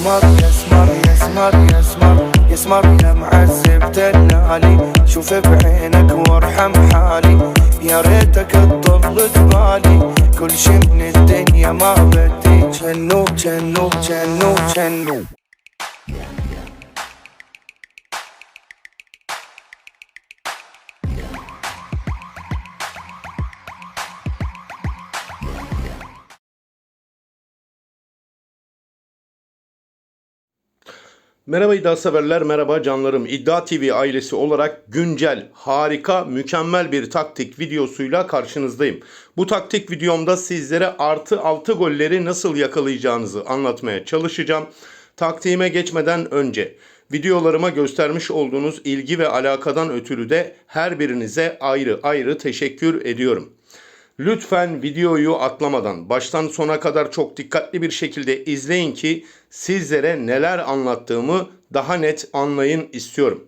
سمر يا سمر يا سمر يا سمر يا سمر يا معذب تنالي شوف بعينك وارحم حالي. يا ريتك الطفل بالي كل شي من الدنيا ما بدي جنوب جنوب جنوب جنوب. Merhaba iddia severler, merhaba canlarım. İddia TV ailesi olarak güncel, harika, mükemmel bir taktik videosuyla karşınızdayım. Bu taktik videomda sizlere artı 6 golleri nasıl yakalayacağınızı anlatmaya çalışacağım. Taktiğime geçmeden önce videolarıma göstermiş olduğunuz ilgi ve alakadan ötürü de her birinize ayrı ayrı teşekkür ediyorum. Lütfen videoyu atlamadan baştan sona kadar çok dikkatli bir şekilde izleyin ki sizlere neler anlattığımı daha net anlayın istiyorum.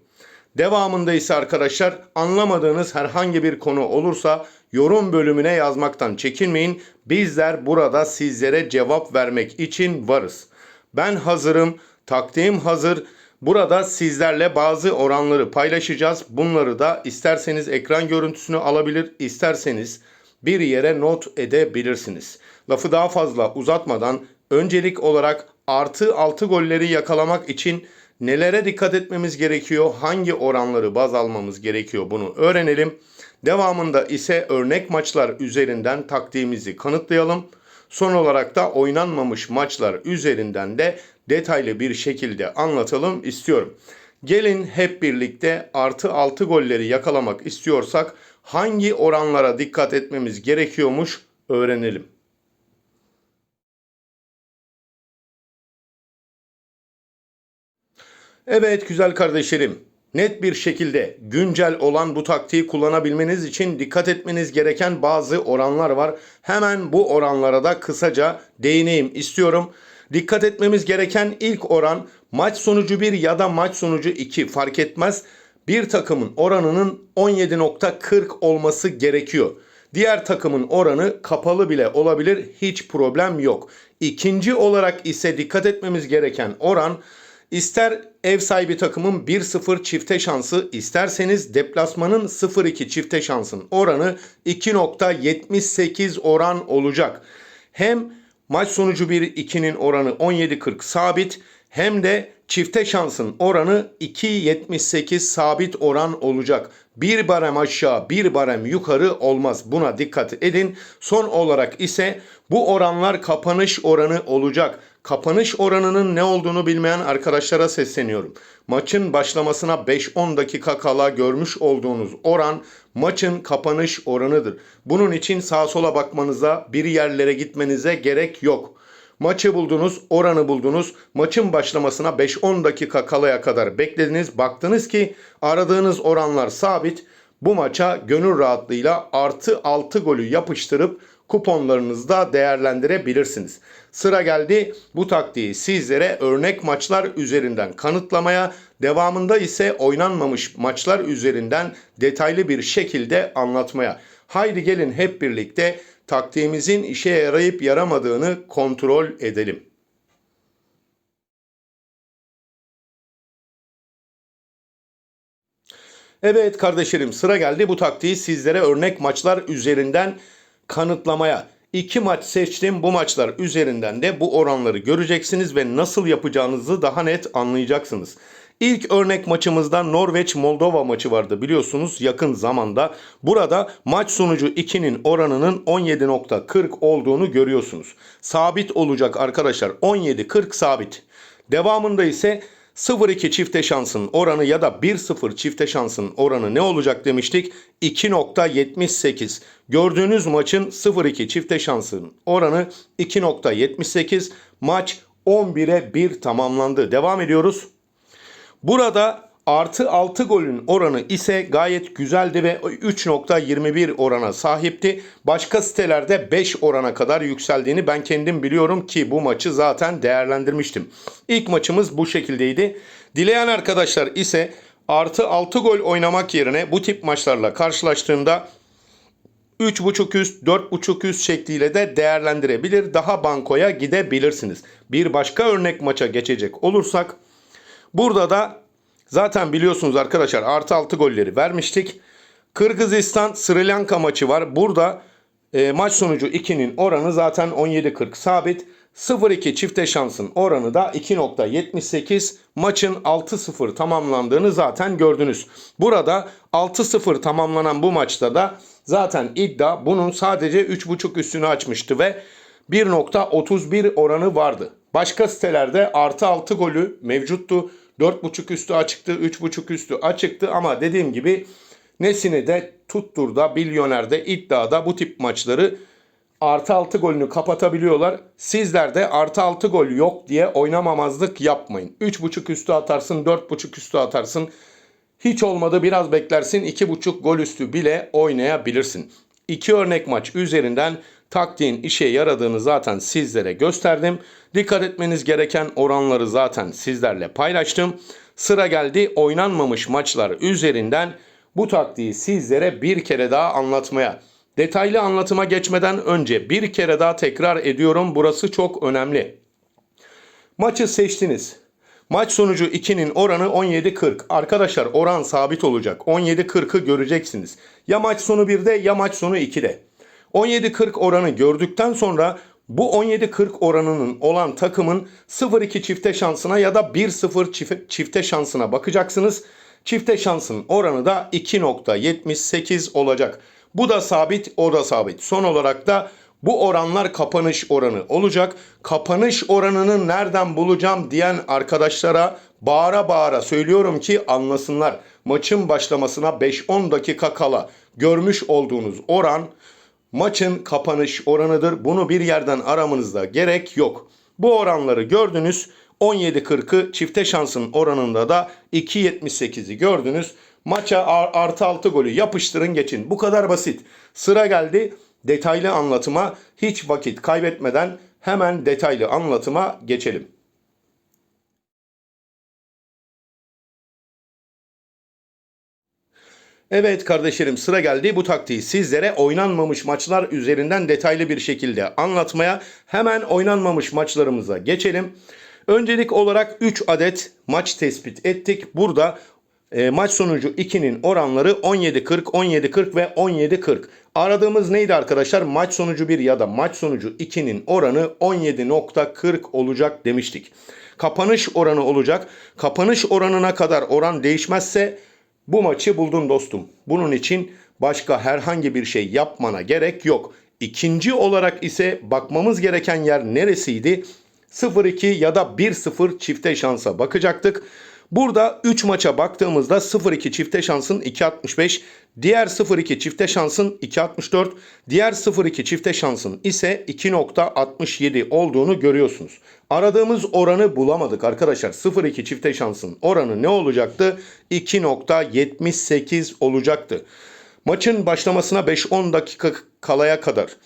Devamında ise arkadaşlar anlamadığınız herhangi bir konu olursa yorum bölümüne yazmaktan çekinmeyin. Bizler burada sizlere cevap vermek için varız. Ben hazırım, taktiğim hazır. Burada sizlerle bazı oranları paylaşacağız. Bunları da isterseniz ekran görüntüsünü alabilir, isterseniz bir yere not edebilirsiniz. Lafı daha fazla uzatmadan öncelik olarak artı 6 golleri yakalamak için nelere dikkat etmemiz gerekiyor, hangi oranları baz almamız gerekiyor bunu öğrenelim. Devamında ise örnek maçlar üzerinden taktiğimizi kanıtlayalım. Son olarak da oynanmamış maçlar üzerinden de detaylı bir şekilde anlatalım istiyorum. Gelin hep birlikte artı 6 golleri yakalamak istiyorsak hangi oranlara dikkat etmemiz gerekiyormuş öğrenelim. Evet güzel kardeşlerim. Net bir şekilde güncel olan bu taktiği kullanabilmeniz için dikkat etmeniz gereken bazı oranlar var. Hemen bu oranlara da kısaca değineyim istiyorum. Dikkat etmemiz gereken ilk oran maç sonucu 1 ya da maç sonucu 2 fark etmez. Bir takımın oranının 17.40 olması gerekiyor. Diğer takımın oranı kapalı bile olabilir hiç problem yok. İkinci olarak ise dikkat etmemiz gereken oran İster ev sahibi takımın 1-0 çifte şansı, isterseniz deplasmanın 0-2 çifte şansın oranı 2.78 oran olacak. Hem maç sonucu 1-2'nin oranı 17.40 sabit hem de çifte şansın oranı 2.78 sabit oran olacak. Bir barem aşağı bir barem yukarı olmaz. Buna dikkat edin. Son olarak ise bu oranlar kapanış oranı olacak. Kapanış oranının ne olduğunu bilmeyen arkadaşlara sesleniyorum. Maçın başlamasına 5-10 dakika kala görmüş olduğunuz oran maçın kapanış oranıdır. Bunun için sağa sola bakmanıza, bir yerlere gitmenize gerek yok. Maçı buldunuz, oranı buldunuz. Maçın başlamasına 5-10 dakika kalaya kadar beklediniz. Baktınız ki aradığınız oranlar sabit. Bu maça gönül rahatlığıyla artı 6 golü yapıştırıp kuponlarınızda değerlendirebilirsiniz. Sıra geldi bu taktiği sizlere örnek maçlar üzerinden kanıtlamaya, devamında ise oynanmamış maçlar üzerinden detaylı bir şekilde anlatmaya. Haydi gelin hep birlikte taktiğimizin işe yarayıp yaramadığını kontrol edelim. Evet kardeşlerim sıra geldi bu taktiği sizlere örnek maçlar üzerinden kanıtlamaya. İki maç seçtim. Bu maçlar üzerinden de bu oranları göreceksiniz ve nasıl yapacağınızı daha net anlayacaksınız. İlk örnek maçımızda Norveç-Moldova maçı vardı biliyorsunuz yakın zamanda. Burada maç sonucu 2'nin oranının 17.40 olduğunu görüyorsunuz. Sabit olacak arkadaşlar 17.40 sabit. Devamında ise 0-2 çifte şansın oranı ya da 1-0 çifte şansın oranı ne olacak demiştik? 2.78. Gördüğünüz maçın 0-2 çifte şansın oranı 2.78. Maç 11'e 1 tamamlandı. Devam ediyoruz. Burada artı 6 golün oranı ise gayet güzeldi ve 3.21 orana sahipti. Başka sitelerde 5 orana kadar yükseldiğini ben kendim biliyorum ki bu maçı zaten değerlendirmiştim. İlk maçımız bu şekildeydi. Dileyen arkadaşlar ise artı 6 gol oynamak yerine bu tip maçlarla karşılaştığında 3.5 üst, 4.5 üst şekliyle de değerlendirebilir. Daha bankoya gidebilirsiniz. Bir başka örnek maça geçecek olursak burada da zaten biliyorsunuz arkadaşlar artı 6 golleri vermiştik. Kırgızistan Sri Lanka maçı var. Burada e, maç sonucu 2'nin oranı zaten 17.40 sabit. 0-2 çifte şansın oranı da 2.78. Maçın 6-0 tamamlandığını zaten gördünüz. Burada 6-0 tamamlanan bu maçta da zaten iddia bunun sadece 3.5 üstünü açmıştı ve 1.31 oranı vardı. Başka sitelerde artı 6 golü mevcuttu. 4.5 üstü açıktı, 3.5 üstü açıktı ama dediğim gibi Nesini de tutturda, Bilyoner'de, iddiada bu tip maçları artı 6 golünü kapatabiliyorlar. Sizler de artı 6 gol yok diye oynamamazlık yapmayın. 3.5 üstü atarsın, 4.5 üstü atarsın. Hiç olmadı biraz beklersin 2.5 gol üstü bile oynayabilirsin. İki örnek maç üzerinden taktiğin işe yaradığını zaten sizlere gösterdim. Dikkat etmeniz gereken oranları zaten sizlerle paylaştım. Sıra geldi oynanmamış maçlar üzerinden bu taktiği sizlere bir kere daha anlatmaya. Detaylı anlatıma geçmeden önce bir kere daha tekrar ediyorum burası çok önemli. Maçı seçtiniz. Maç sonucu 2'nin oranı 17.40. Arkadaşlar oran sabit olacak. 17.40'ı göreceksiniz. Ya maç sonu 1'de ya maç sonu 2'de. 17.40 oranı gördükten sonra bu 17.40 oranının olan takımın 0-2 çifte şansına ya da 1-0 çift- çifte şansına bakacaksınız. Çifte şansın oranı da 2.78 olacak. Bu da sabit, o da sabit. Son olarak da bu oranlar kapanış oranı olacak. Kapanış oranını nereden bulacağım diyen arkadaşlara bağıra bağıra söylüyorum ki anlasınlar. Maçın başlamasına 5-10 dakika kala görmüş olduğunuz oran maçın kapanış oranıdır. Bunu bir yerden aramanızda gerek yok. Bu oranları gördünüz. 17.40'ı çifte şansın oranında da 2.78'i gördünüz. Maça ar- artı 6 golü yapıştırın geçin. Bu kadar basit. Sıra geldi detaylı anlatıma. Hiç vakit kaybetmeden hemen detaylı anlatıma geçelim. Evet kardeşlerim sıra geldi bu taktiği sizlere oynanmamış maçlar üzerinden detaylı bir şekilde anlatmaya. Hemen oynanmamış maçlarımıza geçelim. Öncelik olarak 3 adet maç tespit ettik. Burada e, maç sonucu 2'nin oranları 17.40, 17.40 ve 17.40. Aradığımız neydi arkadaşlar? Maç sonucu 1 ya da maç sonucu 2'nin oranı 17.40 olacak demiştik. Kapanış oranı olacak. Kapanış oranına kadar oran değişmezse bu maçı buldun dostum. Bunun için başka herhangi bir şey yapmana gerek yok. İkinci olarak ise bakmamız gereken yer neresiydi? 0-2 ya da 1-0 çifte şansa bakacaktık. Burada 3 maça baktığımızda 0-2 çifte şansın 2.65, diğer 0-2 çifte şansın 2.64, diğer 0-2 çifte şansın ise 2.67 olduğunu görüyorsunuz. Aradığımız oranı bulamadık arkadaşlar. 0-2 çifte şansın oranı ne olacaktı? 2.78 olacaktı. Maçın başlamasına 5-10 dakika kalaya kadar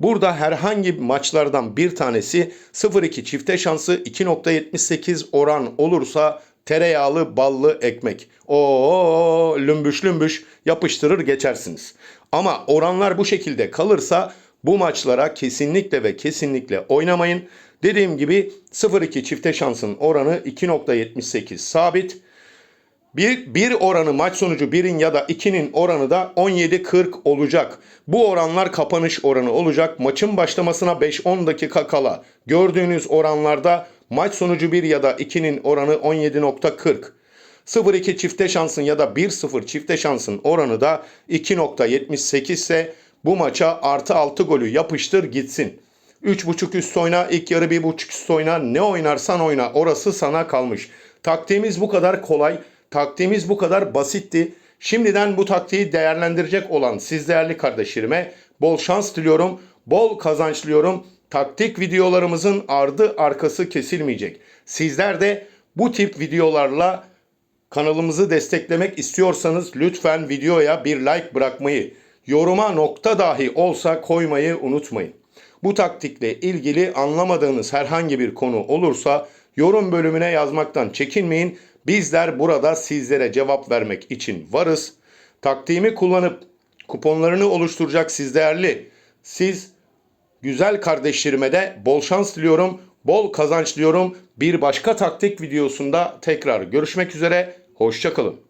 Burada herhangi maçlardan bir tanesi 0-2 çifte şansı 2.78 oran olursa tereyağlı ballı ekmek. Oo lümbüş lümbüş yapıştırır geçersiniz. Ama oranlar bu şekilde kalırsa bu maçlara kesinlikle ve kesinlikle oynamayın. Dediğim gibi 0-2 çifte şansın oranı 2.78 sabit. Bir, bir oranı maç sonucu birin ya da 2'nin oranı da 17-40 olacak. Bu oranlar kapanış oranı olacak. Maçın başlamasına 5-10 dakika kala gördüğünüz oranlarda maç sonucu 1 ya da 2'nin oranı 17.40. 0-2 çifte şansın ya da 1-0 çifte şansın oranı da 2.78 ise bu maça artı 6 golü yapıştır gitsin. 3.5 üst oyna, ilk yarı 1.5 üst oyna. Ne oynarsan oyna. Orası sana kalmış. Taktiğimiz bu kadar kolay. Taktiğimiz bu kadar basitti. Şimdiden bu taktiği değerlendirecek olan siz değerli kardeşlerime bol şans diliyorum. Bol kazanç diliyorum. Taktik videolarımızın ardı arkası kesilmeyecek. Sizler de bu tip videolarla kanalımızı desteklemek istiyorsanız lütfen videoya bir like bırakmayı, yoruma nokta dahi olsa koymayı unutmayın. Bu taktikle ilgili anlamadığınız herhangi bir konu olursa yorum bölümüne yazmaktan çekinmeyin. Bizler burada sizlere cevap vermek için varız. Taktiğimi kullanıp kuponlarını oluşturacak siz değerli. Siz güzel kardeşlerime de bol şans diliyorum, bol kazanç diliyorum. Bir başka taktik videosunda tekrar görüşmek üzere. Hoşçakalın.